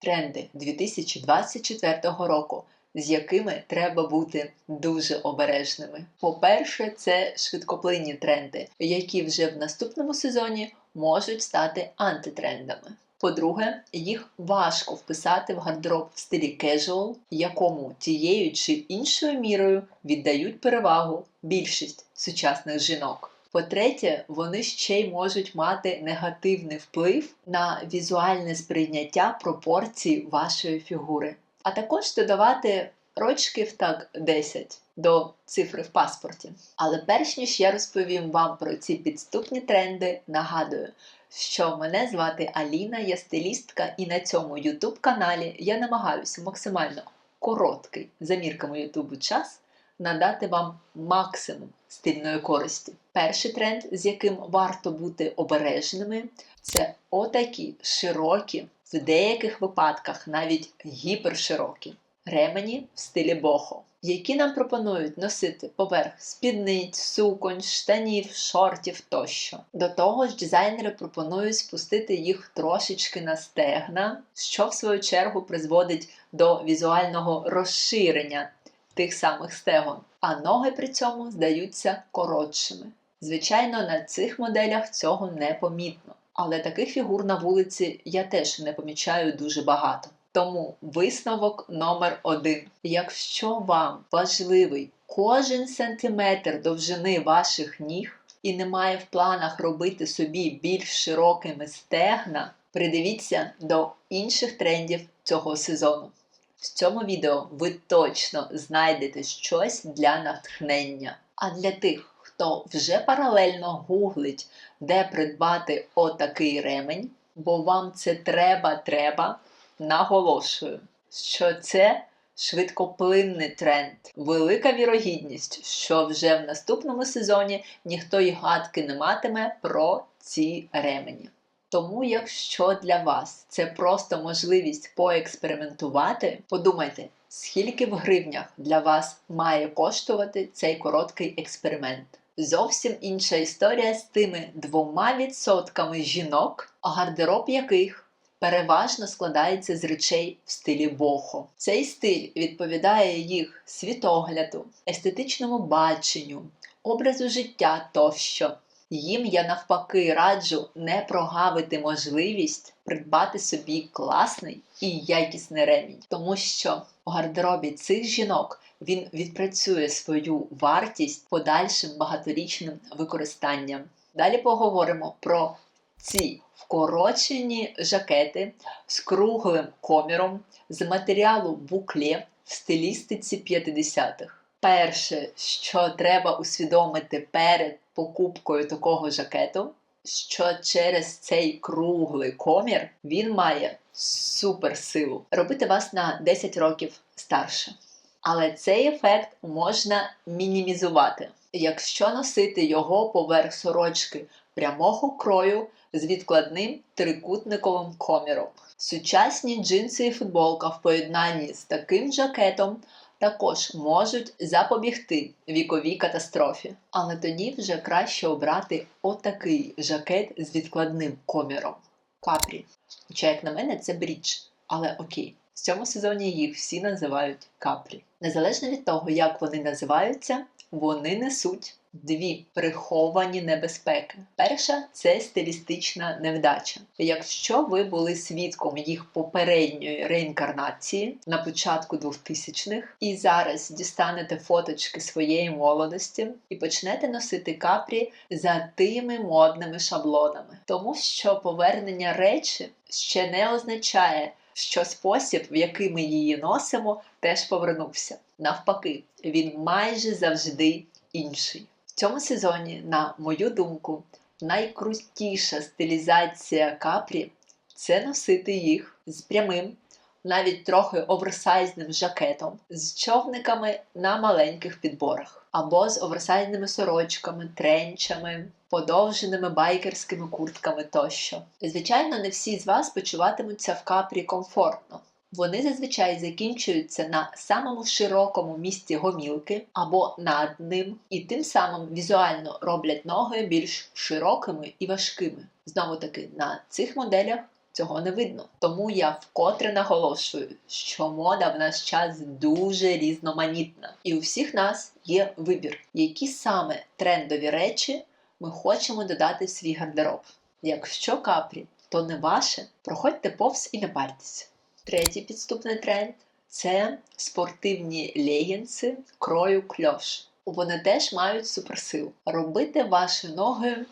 тренди 2024 року, з якими треба бути дуже обережними. По-перше, це швидкоплинні тренди, які вже в наступному сезоні можуть стати антитрендами. По-друге, їх важко вписати в гардероб в стилі casual, якому тією чи іншою мірою віддають перевагу більшість сучасних жінок. По-третє, вони ще й можуть мати негативний вплив на візуальне сприйняття пропорцій вашої фігури, а також додавати рочків так 10 до цифри в паспорті. Але перш ніж я розповім вам про ці підступні тренди, нагадую, що мене звати Аліна, я стилістка, і на цьому YouTube каналі я намагаюся максимально короткий за мірками Ютубу час надати вам максимум стильної користі. Перший тренд, з яким варто бути обережними, це отакі широкі, в деяких випадках навіть гіперширокі ремені в стилі бохо, які нам пропонують носити поверх спідниць, суконь, штанів, шортів тощо. До того ж, дизайнери пропонують спустити їх трошечки на стегна, що в свою чергу призводить до візуального розширення тих самих стегон, а ноги при цьому здаються коротшими. Звичайно, на цих моделях цього не помітно, але таких фігур на вулиці я теж не помічаю дуже багато. Тому висновок номер один. Якщо вам важливий кожен сантиметр довжини ваших ніг і немає в планах робити собі більш широкими стегна, придивіться до інших трендів цього сезону. В цьому відео ви точно знайдете щось для натхнення. А для тих, хто вже паралельно гуглить, де придбати отакий ремень, бо вам це треба-треба, наголошую, що це швидкоплинний тренд. Велика вірогідність, що вже в наступному сезоні ніхто й гадки не матиме про ці ремені. Тому, якщо для вас це просто можливість поекспериментувати, подумайте, скільки в гривнях для вас має коштувати цей короткий експеримент. Зовсім інша історія з тими двома відсотками жінок, гардероб яких переважно складається з речей в стилі бохо. Цей стиль відповідає їх світогляду, естетичному баченню, образу життя тощо. Їм я навпаки раджу не прогавити можливість придбати собі класний і якісний ремінь, тому що у гардеробі цих жінок він відпрацює свою вартість подальшим багаторічним використанням. Далі поговоримо про ці вкорочені жакети з круглим коміром з матеріалу букле в стилістиці 50-х. Перше, що треба усвідомити перед покупкою такого жакету, що через цей круглий комір він має суперсилу робити вас на 10 років старше. Але цей ефект можна мінімізувати, якщо носити його поверх сорочки прямого крою з відкладним трикутниковим коміром. Сучасні джинси і футболка в поєднанні з таким жакетом також можуть запобігти віковій катастрофі. Але тоді вже краще обрати отакий жакет з відкладним коміром. Капрі. Хоча, як на мене, це брідж. Але окей, в цьому сезоні їх всі називають капрі. Незалежно від того, як вони називаються, вони несуть дві приховані небезпеки. Перша це стилістична невдача. Якщо ви були свідком їх попередньої реінкарнації на початку 2000-х і зараз дістанете фоточки своєї молодості і почнете носити капрі за тими модними шаблонами, тому що повернення речі ще не означає. Що спосіб, в який ми її носимо, теж повернувся. Навпаки, він майже завжди інший. В цьому сезоні, на мою думку, найкрутіша стилізація капрі це носити їх з прямим, навіть трохи оверсайзним жакетом, з човниками на маленьких підборах, або з оверсайзними сорочками, тренчами, подовженими байкерськими куртками тощо. Звичайно, не всі з вас почуватимуться в капрі комфортно. Вони зазвичай закінчуються на самому широкому місці гомілки або над ним, і тим самим візуально роблять ноги більш широкими і важкими. Знову таки, на цих моделях цього не видно. Тому я вкотре наголошую, що мода в наш час дуже різноманітна, і у всіх нас є вибір, які саме трендові речі ми хочемо додати в свій гардероб. Якщо капрі, то не ваше, проходьте повз і не партеся. Третій підступний тренд це спортивні легінси крою кльош. Вони теж мають суперсилу робити ваші ноги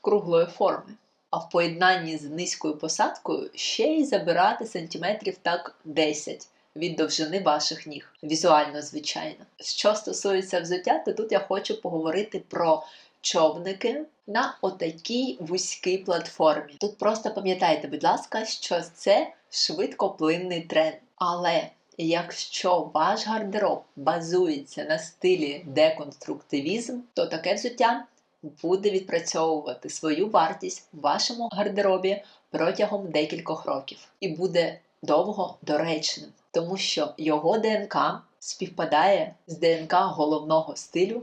круглої форми, а в поєднанні з низькою посадкою ще й забирати сантиметрів так 10 від довжини ваших ніг. Візуально, звичайно. Що стосується взуття, то тут я хочу поговорити про човники на отакій вузькій платформі. Тут просто пам'ятайте, будь ласка, що це швидкоплинний тренд. Але якщо ваш гардероб базується на стилі деконструктивізм, то таке взуття буде відпрацьовувати свою вартість в вашому гардеробі протягом декількох років і буде довго доречним, тому що його ДНК співпадає з ДНК головного стилю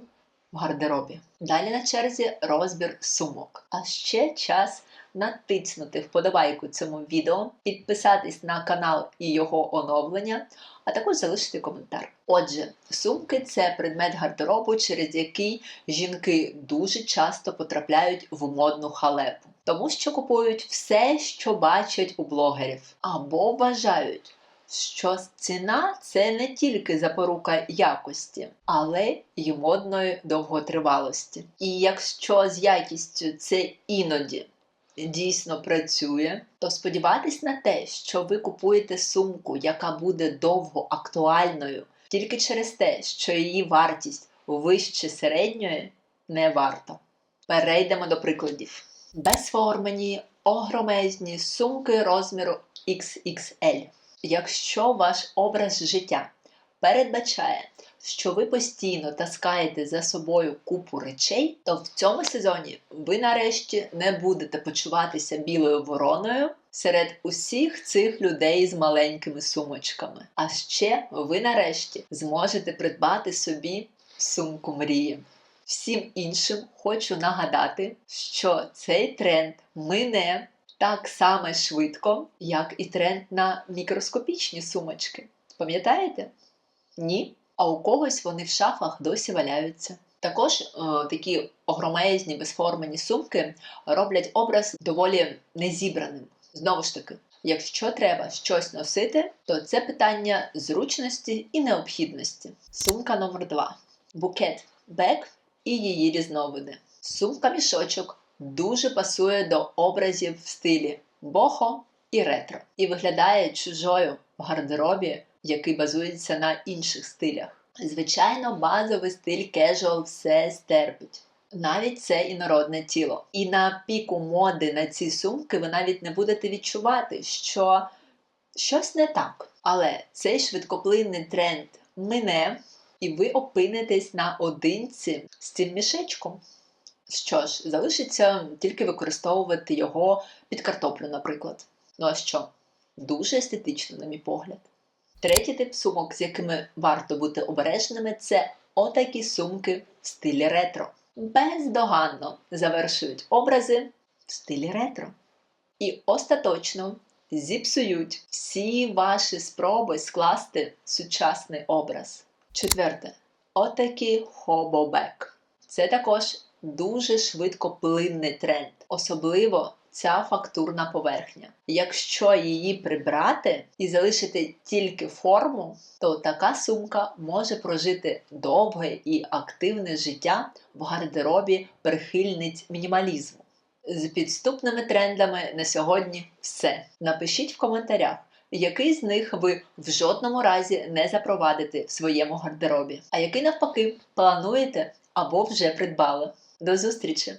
в гардеробі. Далі на черзі розбір сумок. А ще час натиснути вподобайку цьому відео, підписатись на канал і його оновлення, а також залишити коментар. Отже, сумки це предмет гардеробу, через який жінки дуже часто потрапляють в модну халепу, тому що купують все, що бачать у блогерів, або вважають. Що ціна це не тільки запорука якості, але й модної довготривалості. І якщо з якістю це іноді дійсно працює, то сподіватись на те, що ви купуєте сумку, яка буде довго актуальною, тільки через те, що її вартість вище середньої, не варто. Перейдемо до прикладів. Безформені, огромезні сумки розміру XXL. Якщо ваш образ життя передбачає, що ви постійно таскаєте за собою купу речей, то в цьому сезоні ви нарешті не будете почуватися білою вороною серед усіх цих людей з маленькими сумочками. А ще ви нарешті зможете придбати собі сумку мрії. Всім іншим хочу нагадати, що цей тренд мине так само швидко, як і тренд на мікроскопічні сумочки. Пам'ятаєте? Ні? А у когось вони в шафах досі валяються. Також е, такі огромезні безформені сумки роблять образ доволі незібраним. Знову ж таки, якщо треба щось носити, то це питання зручності і необхідності. Сумка номер 2 букет бек і її різновиди. Сумка мішочок дуже пасує до образів в стилі бохо і ретро, і виглядає чужою в гардеробі, який базується на інших стилях. Звичайно, базовий стиль кежуал все стерпить. Навіть це інородне тіло. І на піку моди на ці сумки ви навіть не будете відчувати, що щось не так. Але цей швидкоплинний тренд мине, і ви опинитесь наодинці з цим мішечком. Що ж, залишиться тільки використовувати його під картоплю, наприклад. Ну а що? Дуже естетично, на мій погляд. Третій тип сумок, з якими варто бути обережними, це отакі сумки в стилі ретро. Бездоганно завершують образи в стилі ретро. І остаточно зіпсують всі ваші спроби скласти сучасний образ. Четверте, отакі хобобек. Це також дуже швидкоплинний тренд, особливо ця фактурна поверхня. Якщо її прибрати і залишити тільки форму, то така сумка може прожити довге і активне життя в гардеробі прихильниць мінімалізму. З підступними трендами на сьогодні все. Напишіть в коментарях. Який з них ви в жодному разі не запровадите в своєму гардеробі, а який навпаки плануєте або вже придбали. До зустрічі!